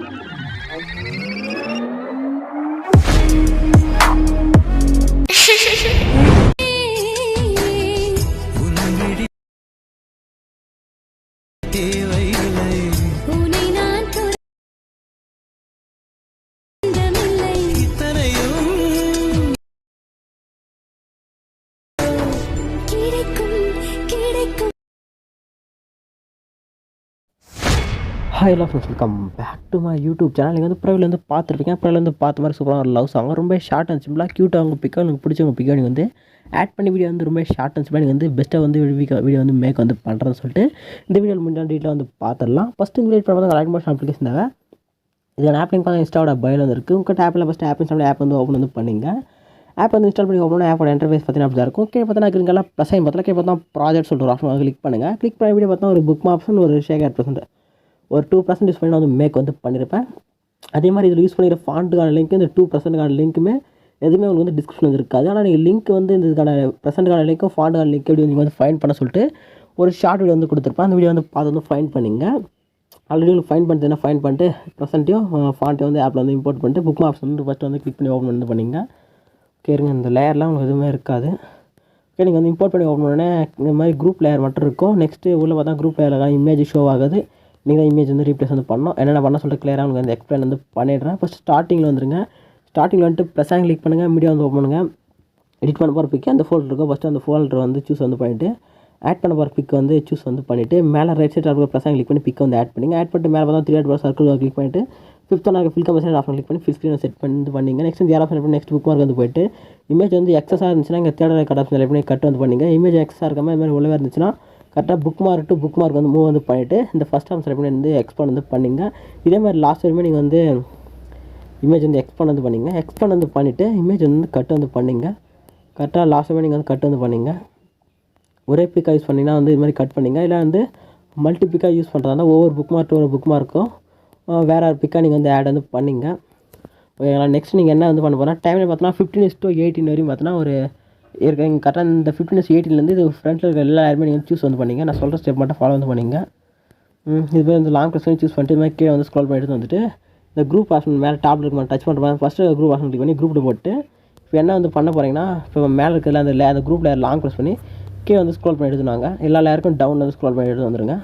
Música hi love friends welcome back to my YouTube channel நீங்கள் வந்து ப்ரைவில் வந்து பார்த்துருப்பீங்க. ப்ரைவில் வந்து பார்த்த மாதிரி சூப்பராக ஒரு லவ் சாங் ரொம்ப ஷார்ட் அண்ட் சிம்பிளாக க்யூட்டாக அவங்க பிக்கா உங்களுக்கு பிடிச்சவங்க பிக்கா நீங்கள் வந்து ஆட் பண்ணி வீடியோ வந்து ரொம்ப ஷார்ட் அண்ட் சிம்பிளாக நீங்கள் வந்து பெஸ்ட்டாக வந்து வீடியோ வந்து மேக் வந்து பண்ணுறேன்னு சொல்லிட்டு இந்த வீடியோ முடிஞ்சால் டீட்டெயில் வந்து பார்த்துடலாம். ஃபஸ்ட்டு வீடியோ பண்ணுறது லைட் மோஷன் அப்ளிகேஷன் தாங்க இதில் ஆப் லிங்க் பார்த்தா இன்ஸ்டாவோட பயில் வந்து இருக்குது உங்கள் ஆப்பில் ஃபஸ்ட்டு ஆப் இன்ஸ்டாவில் ஆப் வந்து ஓப்பன் வந்து பண்ணிங்க. ஆப் வந்து இன்ஸ்டால் பண்ணி ஓப்பன் ஆப்போட இன்டர்ஃபேஸ் பார்த்தீங்கன்னா அப்படி தான் இருக்கும். கீழே பார்த்தீங்கன்னா கிரிங்கெல்லாம் ப்ளஸ் ஆகி பார்த்தா கீழே பார்த்தா ப்ராஜெக்ட் சொல்லிட்டு ஒரு ஆப்ஷன் கிளிக் பண்ணுங்கள் கிளிக் பண்ண வீடியோ பார்த்தா ஒரு புக் ஆப்ஷன் ஒரு ஷேக் ஆட் பர்சன்ட் ஒரு டூ பர்சன்ட் யூஸ் பண்ணி நான் வந்து மேக் வந்து பண்ணியிருப்பேன் அதே மாதிரி இதில் யூஸ் பண்ணிக்கிற ஃபாண்ட்டுக்கான லிங்க் இந்த டூ பர்சன்ட்டுக்கான லிங்க்குமே எதுவுமே உங்களுக்கு வந்து டிஸ்கிரிப்ஷன் வந்து இருக்காது. ஆனால் நீங்கள் லிங்க் வந்து இந்த இதுக்கான ப்ரெசென்ட்டுக்கான லிங்க்கும் ஃபாண்ட்டுக்கான லிங்க் எப்படி நீங்கள் வந்து ஃபைன் பண்ண சொல்லிட்டு ஒரு ஷார்ட் வீடியோ வந்து கொடுத்துருப்பேன். அந்த வீடியோ வந்து பார்த்து வந்து ஃபைன் பண்ணிங்க. ஆல்ரெடி உங்களுக்கு ஃபைன் பண்ணிட்டு ஃபைன் பண்ணிட்டு ப்ரெசென்ட்டையும் ஃபாண்ட்டையும் வந்து ஆப்பில் வந்து இம்போர்ட் பண்ணிட்டு புக் ஆப்ஷன் வந்து ஃபஸ்ட்டு வந்து கிளிக் பண்ணி ஓப்பன் வந்து பண்ணிங்க. ஓகே இருங்க இந்த லேயர்லாம் உங்களுக்கு எதுவுமே இருக்காது. ஓகே நீங்கள் வந்து இம்போர்ட் பண்ணி ஓப்பன் பண்ணோடனே இந்த மாதிரி குரூப் லேயர் மட்டும் இருக்கும். நெக்ஸ்ட்டு உள்ளே பார்த்தா குரூப் லேயரில் இமேஜ் ஷோ ஆகுது. நீங்கள் தான் இமேஜ் வந்து ரீப்ளேஸ் வந்து பண்ணணும். என்னென்ன பண்ண சொல்லிட்டு கிளியராக உங்களுக்கு வந்து எக்ஸ்பிளைன் வந்து பண்ணிடுறேன். ஃபஸ்ட் ஸ்டார்டிங்கில் வந்துருங்க. ஸ்டார்டிங்கில் வந்துட்டு ப்ளஸ் ஆங் கிளிக் பண்ணுங்கள் மீடியா வந்து ஓப்பன் பண்ணுங்கள் எடிட் பண்ண போகிற பிக்கு அந்த ஃபோல்டர் இருக்கும் ஃபஸ்ட்டு அந்த ஃபோல்டர் வந்து சூஸ் வந்து பண்ணிவிட்டு ஆட் பண்ண போகிற பிக் வந்து சூஸ் வந்து பண்ணிவிட்டு மேலே ரைட் சைட் இருக்கிற ப்ளஸ் கிளிக் பண்ணி பிக் வந்து ஆட் பண்ணிங்க. ஆட் பண்ணிட்டு மேலே பார்த்தா three add bar circle click பண்ணிட்டு fifth one fill company off click பண்ணி ஃபில் ஸ்க்ரீன் செட் பண்ணி பண்ணிங்க. நெக்ஸ்ட் வந்து ஆப்ஷன் பண்ணி நெக்ஸ்ட் புக் மார்க் வந்து போயிட்டு இமேஜ் வந்து எக்ஸஸாக இருந்துச்சுன்னா இங்கே தேர்ட் கட் ஆப்ஷன் செலக்ட் பண்ணி கட் வந்து பண்ணிங்க. இமேஜ் எக்ஸஸாக இருக்காமல் இது மாதிரி உள்ளவே இருந்துச்சுன்னா கரெக்டாக bookmark to bookmark வந்து மூவ் வந்து பண்ணிவிட்டு இந்த ஃபஸ்ட் ஆப்ஷன் செலக்ட் வந்து எக்ஸ்பாண்ட் வந்து பண்ணிங்க. இதே மாதிரி லாஸ்ட் வரையுமே நீங்கள் வந்து இமேஜ் வந்து எக்ஸ்பாண்ட் வந்து பண்ணிங்க. எக்ஸ்பாண்ட் வந்து பண்ணிவிட்டு இமேஜ் வந்து கட் வந்து பண்ணிங்க. கரெக்டாக லாஸ்ட் வரையும் நீங்கள் வந்து கட் வந்து பண்ணிங்க. ஒரே பிக்காக யூஸ் பண்ணிங்கன்னா வந்து இது மாதிரி கட் பண்ணிங்க. இல்லை வந்து மல்டி பிக்காக யூஸ் பண்ணுறதுனா ஒவ்வொரு புக் மார்க் ஒரு புக் மார்க்கும் வேறு ஒரு பிக்காக நீங்கள் வந்து ஆட் வந்து பண்ணிங்க. ஓகேங்களா? நெக்ஸ்ட் நீங்கள் என்ன வந்து பண்ண போகிறோம் டைமில் பார்த்தோன்னா ஃபிஃப்டின் இஸ் டு எயிட்டின் வரையும் பார்த்தோன்னா ஒரு இருக்க இங்கே கரெக்டாக இந்த ஃபிஃப்டின் இஸ் எயிட்டிலேருந்து இது ஃப்ரண்ட்டில் இருக்க எல்லா யாருமே நீங்கள் சூஸ் வந்து பண்ணிங்க. நான் சொல்கிற ஸ்டெப் மட்டும் ஃபாலோ வந்து பண்ணிங்க. இது மாதிரி இந்த லாங் ப்ரெஸ் சூஸ் பண்ணிட்டு இது மாதிரி கீழே வந்து ஸ்க்ரோல் பண்ணிட்டு வந்துட்டு இந்த குரூப் ஆப்ஷன் மேலே டாப்பில் இருக்க டச் பண்ணுற ஃபஸ்ட்டு குரூப் ஆப்ஷன் கிளிக் பண்ணி குரூப்பில் போட்டு இப்போ என்ன வந்து பண்ண போகிறீங்கன்னா இப்போ மேலே இருக்கிற அந்த லே அந்த குரூப் லேயர் லாங் ப்ரெஸ் பண்ணி கீழே வந்து ஸ்க்ரோல் பண்ணி எடுத்துனாங்க எல்லா லேயருக்கும் டவுன் வந்து ஸ்க்ரோல் பண்ணி எடுத்து வந்துருங்க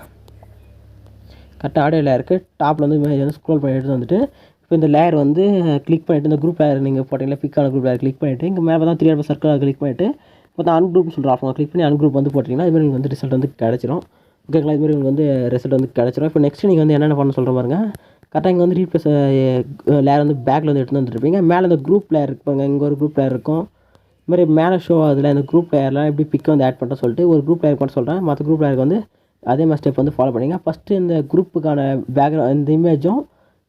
கரெக்டாக ஆடியோ லேயருக்கு டாப்பில் வந்து வந்து ஸ்க்ரோல் பண்ணி எடுத்து வந்துட்டு இப்போ இந்த லேயர் வந்து கிளிக் பண்ணிவிட்டு இந்த குரூப் லேயர் நீங்கள் போட்டிங்களா பிக்கான குரூப் லேயர் கிளிக் பண்ணிவிட்டு இங்கே மேலே தான் த்ரீ ஹண்ட்ரட் சர்க்கிள் கிளிக் பண்ணிவிட்டு இப்போ அன்குரூப் சொல்கிற ஆஃப் கிளிக் பண்ணி அன்குரூப் வந்து போட்டிங்கன்னா இதுமாதிரி உங்களுக்கு வந்து ரிசல்ட் வந்து கிடச்சிரும். ஓகேங்களா இது மாதிரி உங்களுக்கு வந்து ரிசல்ட் வந்து கிடச்சிரும். இப்போ நெக்ஸ்ட் நீங்கள் வந்து என்னென்ன பண்ண சொல்கிற பாருங்க. கரெக்டாக இங்கே வந்து ரீப்ளேஸ் லேயர் வந்து பேக்கில் வந்து எடுத்து வந்துருப்பீங்க. மேலே இந்த குரூப் லேயர் இருப்பாங்க இங்கே ஒரு குரூப் லேயர் இருக்கும். இது மாதிரி மேலே ஷோ ஆகுதுல இந்த குரூப் லேயர்லாம் எப்படி பிக் வந்து ஆட் பண்ணுற சொல்லிட்டு ஒரு குரூப் லேயர் பண்ண சொல்கிறேன் மற்ற குரூப் லேயருக்கு வந்து அதே மாதிரி ஸ்டெப் வந்து ஃபாலோ பண்ணிங்க ஃபஸ்ட்டு இந்த குரூப்புக்கான பேக்ரவுண்ட் இந்த இமேஜும்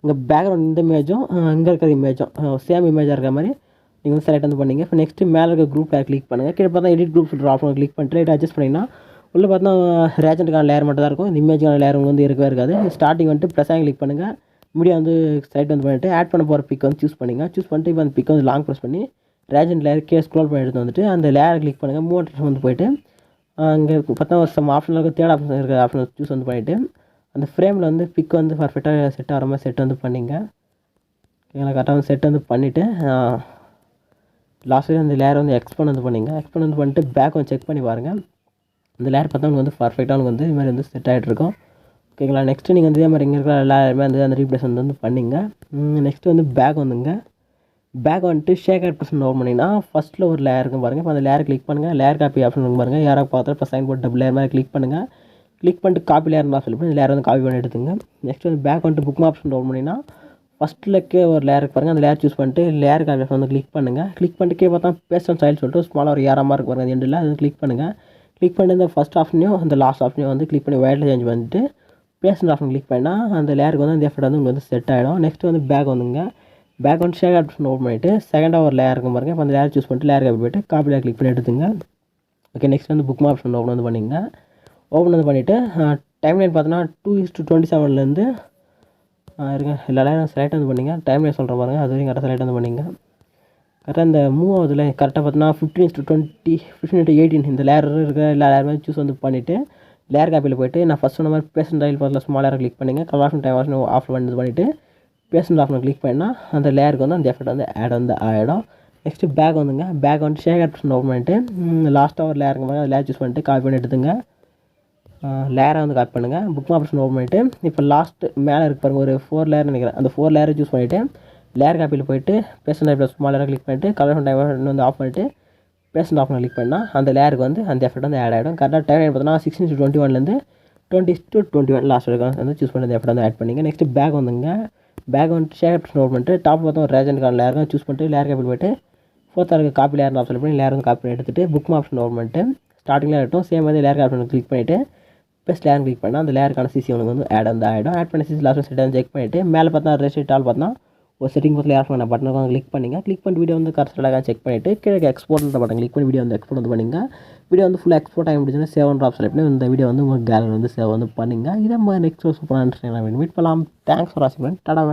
இங்கே பேக்ரவுண்ட் இந்த இமேஜும் இங்கே இருக்கிற இமேஜும் சேம் இமேஜாக இருக்கிற மாதிரி நீங்கள் வந்து செலக்ட் வந்து பண்ணிங்க. இப்போ நெக்ஸ்ட்டு மேலே இருக்க குரூப் லேர் கிளிக் பண்ணுங்கள் கீழே பார்த்தா எடிட் குரூப் சொல்கிற ஆப்ஷன் கிளிக் பண்ணிட்டு லைட் அட்ஜஸ்ட் பண்ணிங்கன்னா உள்ளே பார்த்தா ரேஜென்ட்டுக்கான லேயர் மட்டும் தான் இருக்கும். இந்த இமேஜுக்கான லேயர் வந்து இருக்கவே இருக்காது. ஸ்டார்டிங் வந்துட்டு ப்ளஸ் கிளிக் பண்ணுங்கள் மீடியா வந்து செலக்ட் வந்து பண்ணிட்டு ஆட் பண்ண போகிற பிக் வந்து சூஸ் பண்ணிங்க. சூஸ் பண்ணிட்டு இப்போ அந்த பிக் வந்து லாங் ப்ரெஸ் பண்ணி ரேஜன் லேயர் கே ஸ்க்ரோல் பண்ணி எடுத்து வந்துட்டு அந்த லேயர் கிளிக் பண்ணுங்கள் மூவ் வந்து போயிட்டு அங்கே பார்த்தா ஒரு சம் ஆப்ஷன் இருக்க தேர்ட் ஆப்ஷன் இருக்கிற ஆப்ஷன் சூஸ் வந்து பண்ணிவிட்டு அந்த ஃப்ரேமில் வந்து பிக் வந்து பர்ஃபெக்டாக செட் ஆகிற மாதிரி செட் வந்து பண்ணிங்க. ஓகேங்களா கரெக்டாக வந்து செட் வந்து பண்ணிவிட்டு லாஸ்ட்டு அந்த லேயர் வந்து எக்ஸ்பெண்ட் வந்து பண்ணிங்க. எக்ஸ்பெண்ட் வந்து பண்ணிட்டு பேக் வந்து செக் பண்ணி பாருங்கள் அந்த லேயர் பார்த்தா உங்களுக்கு வந்து பர்ஃபெக்டாக உங்களுக்கு வந்து இது மாதிரி வந்து செட் ஆகிட்டு இருக்கும். ஓகேங்களா நெக்ஸ்ட்டு நீங்கள் வந்து இதே மாதிரி இங்கே இருக்கிற எல்லாருமே வந்து அந்த ரீப்ளேஸ் வந்து வந்து பண்ணிங்க. நெக்ஸ்ட்டு வந்து பேக் வந்துங்க. பேக் வந்துட்டு ஷேக் ஆட் பர்சன் ஓப்பன் பண்ணிங்கன்னா ஃபஸ்ட்டில் ஒரு லேயர் இருக்கும் பாருங்கள் இப்போ அந்த லேயர் கிளிக் பண்ணுங்கள் லேயர் காப்பி ஆப்ஷன் இருக்கும் பாருங்கள் யாராவது பார்த்தா இப்போ சைன் போட்டு டபுள் லேயர் மாதிரி கிளிக் பண்ணுங்கள் கிளிக் பண்ணிட்டு காப்பி லேயர் மாதிரி சொல்லி லேயர் வந்து காப்பி பண்ணி எடுத்துங்க. நெக்ஸ்ட் வந்து பேக் வந்துட்டு புக் ஆப்ஷன் ஓப்பன் பண்ணிங்கன்னா ஃபஸ்ட்டில் ஒரு லேயருக்கு பாருங்கள் அந்த லேயர் சூஸ் பண்ணிட்டு லேயர் காப்பி ஆப்ஷன் வந்து கிளிக் பண்ணுங்கள் கிளிக் பண்ணிட்டு பார்த்தா பேஸ்ட் அண்ட் ஸ்டைல் சொல்லிட்டு ஸ்மாலாக ஒரு ஏறாமல் இருக்கு பாருங்கள் அந்த எண்டில் அது கிளிக் பண்ணுங்கள் கிளிக் பண்ணி இந்த ஃபஸ்ட் ஆப்ஷனையும் அந்த லாஸ்ட் ஆப்ஷனையும் வந்து கிளிக் பண்ணி ஒயிட்டில் சேஞ்ச் பண்ணிட்டு பேஸ்ட் ஆப்ஷன் கிளிக் பண்ணால் அந்த லேயருக்கு வந்து அந்த எஃபெக்ட் வந்து உங்களுக்கு வந்து செட் ஆகிடும் நெக்ஸ்ட் வந்து பேக் வந்துங்க. பேக் வந்து ஷேர் ஆப்ஷன் ஓப்பன் பண்ணிவிட்டு செகண்டாக ஒரு லேயர் இருக்கும் பாருங்க. இப்போ அந்த லேயர் சூஸ் பண்ணிட்டு லேயர் காப்பி போயிட்டு காப்பி லேயர் கிளிக் பண்ணி எடுத்துங்க. ஓகே நெக்ஸ்ட் வந்து புக் ஆப்ஷன் ஓப்பன் வந்து பண்ணிங்க. ஓப்பன் வந்து பண்ணிவிட்டு டைம் லைன் பார்த்தோன்னா டூ இஸ் டூ டுவெண்ட்டி செவன்லேருந்து இருங்க. எல்லா செலக்ட் வந்து பண்ணிங்க. டைம் லைன் சொல்கிறேன் பாருங்கள் அது வரைக்கும் கரெக்டாக செலக்ட் வந்து பண்ணிங்க. கரெக்டாக இந்த மூவ் ஆகுதுல கரெக்டாக பார்த்தோன்னா fifteen to twenty fifteen to eighteen இந்த லேயர் இருக்கிற எல்லா லேயருமே சூஸ் வந்து பண்ணிவிட்டு லேயர் காப்பியில் போயிட்டு நான் ஃபஸ்ட் சொன்ன மாதிரி பேசன் டைல் பார்த்து ஸ்மால் லேயர் கிளிக் பண்ணிங்க. கலாஷன் டைம் வாஷன் ஆஃப் பண்ணி பண்ணிவிட்டு பேசண்ட் ஆப்ஷன் கிளிக் பண்ணால் அந்த லேயருக்கு வந்து அந்த எஃபெக்ட் வந்து ஆட் வந்து ஆகிடும் நெக்ஸ்ட்டு பேக் வந்துங்க. பேக் வந்து ஷேக் ஆப்ஷன் ஓப்பன் பண்ணிட்டு லாஸ்ட்டாக ஒரு லேயருங்க பாருங்க லேயர் சூஸ் பண்ணிட்டு காப்பி பண்ணி எடுத்துங்க. லேயரை வந்து காப்பி பண்ணுங்கள் புக் ஆப்ஷன் ஓப்பன் பண்ணிவிட்டு இப்போ லாஸ்ட் மேலே இருக்கு பாருங்கள் ஒரு ஃபோர் லேயர் நினைக்கிறேன். அந்த ஃபோர் லேயரை சூஸ் பண்ணிவிட்டு லேயர் காப்பியில் போயிட்டு பேசன் டைப்பில் ஸ்மால் லேயரை கிளிக் பண்ணிவிட்டு கலர் டைம் வந்து ஆஃப் பண்ணிவிட்டு பேசன் ஆஃப் கிளிக் பண்ணால் அந்த லேயருக்கு வந்து அந்த எஃபெக்ட் வந்து ஆட் ஆகிடும் கரெக்டாக டைம் பார்த்தோம்னா சிக்ஸ்டீன் டு டுவெண்ட்டி ஒன்லேருந்து twenty to twenty one last வரைக்கும் வந்து சூஸ் பண்ணி அந்த எஃபெக்ட் வந்து ஆட் பண்ணிங்க. நெக்ஸ்ட் பேக் வந்துங்க. பேக் வந்துட்டு ஷேர் ஆப்ஷன் ஓப்பன் பண்ணிட்டு டாப் பார்த்தா ஒரு ரேஜன் கார்டு லேயர் சூஸ் பண்ணிட்டு லேயர் காப்பியில் போயிட்டு ஃபோர்த்தாக இருக்க காப்பி லேயர் ஆப்ஷன் பண்ணி லேயர் வந்து காப்பி பண்ணி புக் ஆப்ஷன் ஓப்பன் பண்ணிட்டு ஸ்டார்டிங்கில் இருக்கட்டும் சேம் வந்து லேயர் ஆப்ஷன் கிளிக் பண்ணிவிட்டு பெஸ்ட் லேயர் கிளிக் பண்ணால் அந்த லேயருக்கான சிசி உனக்கு வந்து ஆட் வந்து ஆகிடும் ஆட் பண்ணி சிசி லாஸ்ட் செட்டாக செக் பண்ணிவிட்டு மேலே பார்த்தா ரெஸ்ட் ஆல் பார்த்தா ஒரு செட்டிங் பக்கத்தில் யார் பண்ண பட்டன் வந்து கிளிக் பண்ணிங்க. கிளிக் பண்ணி வீடியோ வந்து கரெக்டாக செக் பண்ணிவிட்டு கீழே எக்ஸ்போர்ட் பட்டன் கிளிக் பண்ணி வீடியோ வந்து எக்ஸ்போர்ட் வந்து பண்ணிங்க. வீடியோ வந்து ஃபுல்லாக எக்ஸ்போர்ட் ஆகி முடிச்சுன்னா சேவ் ஆப்ஷன் பண்ணி இந்த வீடியோ வந்து உங்கள் கேலரி வந்து சேவ் வந்து பண்ணுங்க. இதை மாதிரி நெக்ஸ்ட் சூப்பராக மீட் பண்ணலாம். தேங்க்ஸ் ஃபார் வாட்சிங் டாடா